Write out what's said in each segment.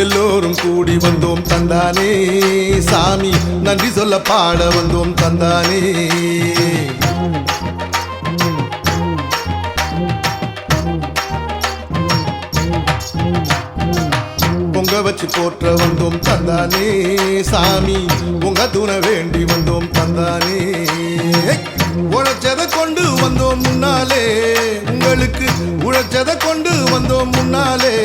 எல்லோரும் கூடி வந்தோம் தந்தானே. சாமி நன்றி சொல்ல பாட வந்தோம் தந்தானே. பொங்க வச்சு போற்ற வந்தோம் தந்தானே. சாமி உங்க துணை வேண்டி வந்தோம் தந்தானே. உழைச்சதை கொண்டு வந்தோம் முன்னாலே. உங்களுக்கு உழைச்சதை கொண்டு வந்தோம் முன்னாலே.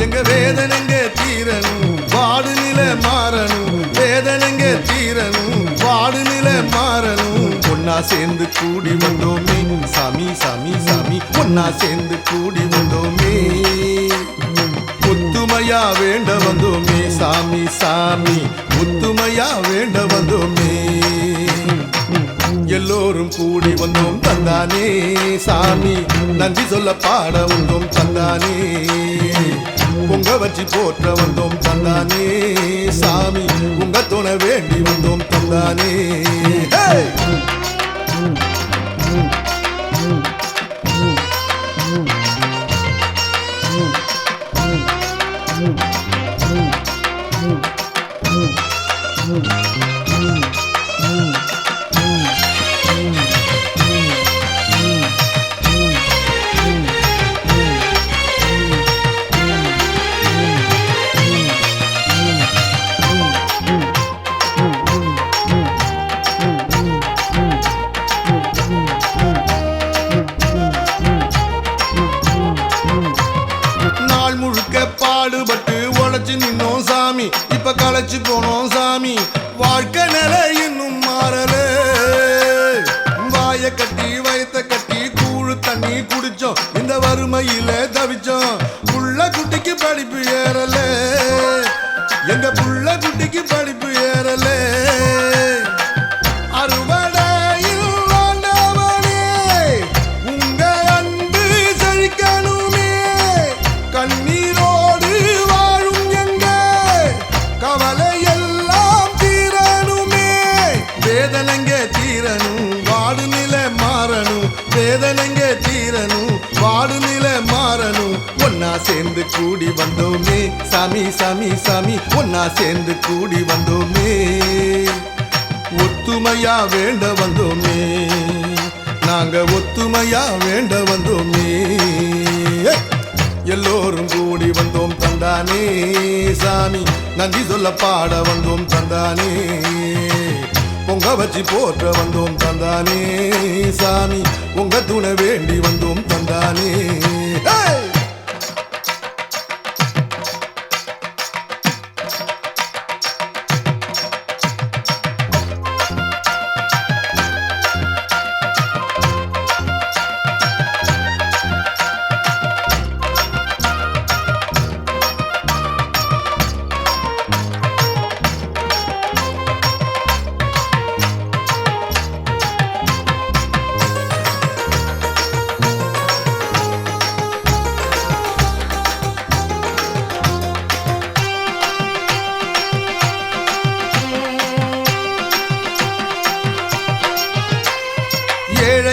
எங்க வேதனைங்க தீரணும்? வாடு நில மாறணும். வேதனைங்க தீரணும்? வாடு நில மாறணும். ஒன்னா சேர்ந்து கூடி வந்தோமே. சாமி சாமி சாமி. ஒன்னா சேர்ந்து கூடி வந்தோமே. ஒத்துமையா வேண்ட வந்தோமே. சாமி சாமி. ஒத்துமையா வேண்ட வந்தோமே. எல்லோரும் கூடி வந்தோம் தந்தானே. சாமி நன்றி சொல்ல பாட வந்தோம் தந்தானே. பொங்க வச்சு போற்ற வந்தோம் தந்தானே சாமி உங்க துணை வேண்டி வந்தோம் தந்தானே Hey! தொலைச்சு போனோம் சாமி. வாழ்க்கை நிலை இன்னும் மாறல. வாய கட்டி வயத்த கட்டி கூழு தண்ணி குடிச்சோம். இந்த வறுமையில தவிச்சோம். புள்ள குட்டிக்கு படிப்பு ஏறல. எங்க புள்ள குட்டிக்கு படிப்பு சேர்ந்து கூடி வந்தோமே. சாமி சாமி சாமி ஒன்னா சேர்ந்து கூடி வந்தோமே. ஒத்துமையா வேண்ட வந்தோமே. நாங்க ஒத்துமையா வேண்ட வந்தோமே. எல்லோரும் கூடி வந்தோம் தந்தானே. சாமி நந்தி சொல்ல பாட வந்தோம் தந்தானே. பொங்க வச்சு போற்ற வந்தோம் தந்தானே. சாமி உங்க துணை வேண்டி வந்தோம் தந்தானே.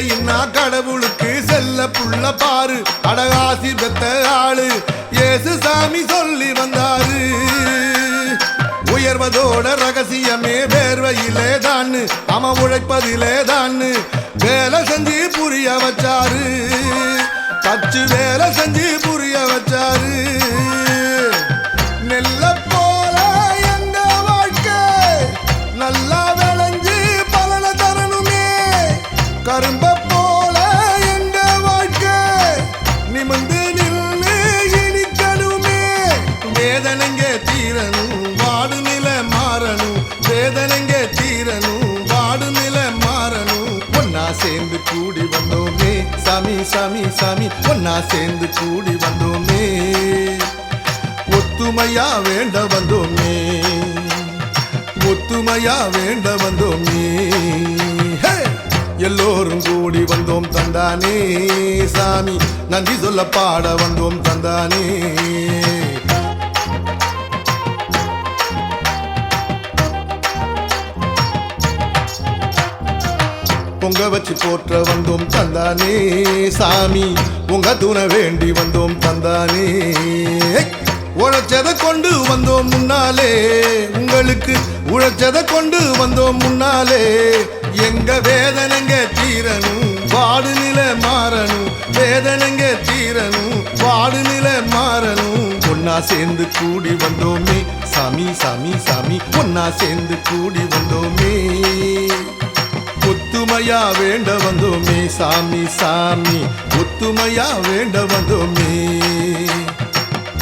இன்னா கடவுளுக்கு செல்ல புள்ள பாரு. அடகாசி பெத்த ஆளு. ஏசு சாமி சொல்லி வந்தாரு. உயர்வதோட ரகசியமே வேர்வையிலே தான். அவன் உழைப்பதிலே தான். வேலை செஞ்சு புரிய வச்சாரு. தச்சு வேலை செஞ்சு புரிய வச்சாரு. வேதனைங்க தீரணும் வாடு நில மாறணும் வேதனைங்க தீரணும் வாடு நில மாறணும். ஒன்னா சேர்ந்து கூடி வந்தோமே சாமி சாமி சாமி ஒன்னா சேர்ந்து கூடி வந்தோமே. ஒத்துமையா வேண்ட வந்தோமே ஒத்துமையா வேண்ட வந்தோமே. எல்லோரும் கூடி வந்தோம் தந்தானே சாமி நன்றி சொல்ல பாட வந்தோம் தந்தானே. பொங்க வச்சு போற்ற வந்தோம் தந்தானே சாமி. உங்க துணை வேண்டி வந்தோம் தந்தானே. உழைச்சதை கொண்டு வந்தோம் முன்னாலே. உங்களுக்கு உழைச்சதை கொண்டு வந்தோம் முன்னாலே. எங்க வேதனைங்க தீரணும் வாடு நிலை மாறணும். வேதனைங்க தீரணும் வாடு நிலை மாறணும். ஒன்னா சேர்ந்து கூடி வந்தோமே. சாமி சாமி சாமி ஒன்னா சேர்ந்து கூடி வந்தோமே. ஒத்துமையா வேண்ட வந்தோமே சாமி சாமி. ஒத்துமையா வேண்ட வந்தோமே.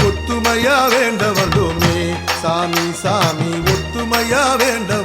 ஒத்துமையா வேண்ட வந்தோமே சாமி சாமி. ஒத்துமையா வேண்ட